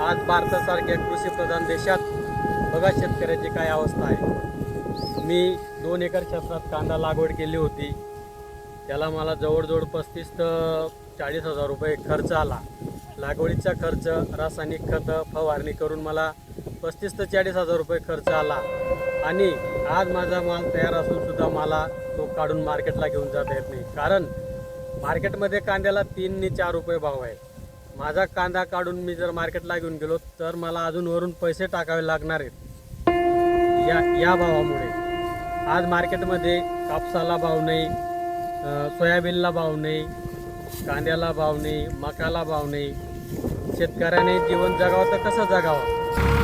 आज भारतासारख्या कृषीप्रधान देशात बघा शेतकऱ्याची काय अवस्था आहे. मी दोन एकर क्षेत्रात कांदा लागवड केली होती. त्याला मला जवळजवळ पस्तीस तर चाळीस हजार रुपये खर्च आला. लागवडीचा खर्च रासायनिक खतं फवारणी करून मला पस्तीस ते चाळीस हजार रुपये खर्च आला. आणि आज माझा माल तयार असूनसुद्धा मला तो काढून मार्केटला घेऊन जाता येत नाही. कारण मार्केटमध्ये कांद्याला तीन ने चार रुपये भाव आहे. माझा कांदा काढून मी जर मार्केटला घेऊन गेलो तर मला अजून वरून पैसे टाकावे लागणार आहेत. या या भावामुळे. आज मार्केटमध्ये कापसाला भाव नाही सोयाबीनला भाव नाही कांद्याला भाव नाही मकाला भाव नाही. शेतकऱ्याने जीवन जगावं तर कसं जगावं?